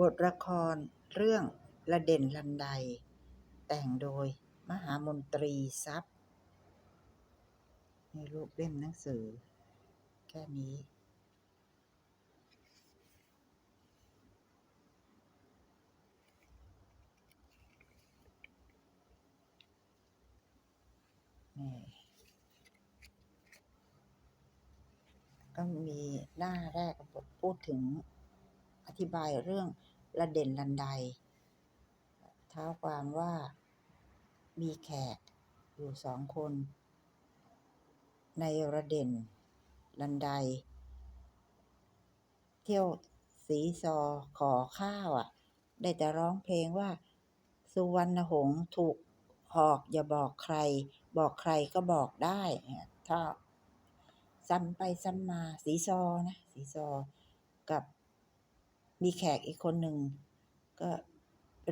บทละครเรื่องละเด่นลันได แต่งโดยมหามนตรีทรัพย์นี่รูปเล่มหนังสือ แค่นี้ ก็มีหน้าแรกบทพูดถึง อธิบายเรื่องระเด่นลันไดเท้าความว่ามีแขกอยู่สองคน ในระเด่นลันไดเที่ยวสีซอขอข้าวอะ ได้แต่ร้องเพลงว่า สุวรรณหงษ์ถูกหอกอย่าบอกใคร บอกใครก็บอกได้เนี่ยถ้าซ้ำไปซ้ำมาสีซอนะ สีซอกับ มีแขกอีกคนหนึ่งก็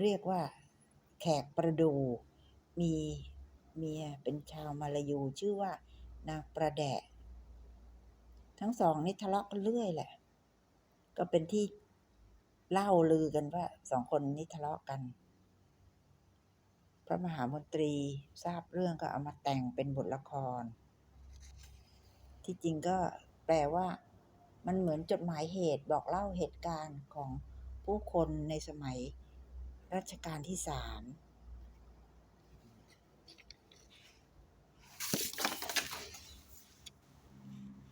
เรียกว่า แขกประดู มีเมียเป็นชาวมาลายูชื่อว่านางประแดะทั้งสองนี่ทะเลาะกันเรื่อยแหละ ก็เป็นที่เล่าลือกันว่าสองคนนี้ทะเลาะกัน พระมหามนตรีทราบเรื่องก็เอามาแต่งเป็นบทละคร ที่จริงก็แปลว่า มันเหมือนจดหมายเหตุบอกเล่าเหตุการณ์ของผู้คนในสมัยรัชกาลที่สาม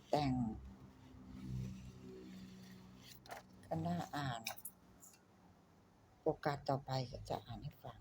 แต่งก็น่าอ่าน โอกาสต่อไปก็จะอ่านให้ฟัง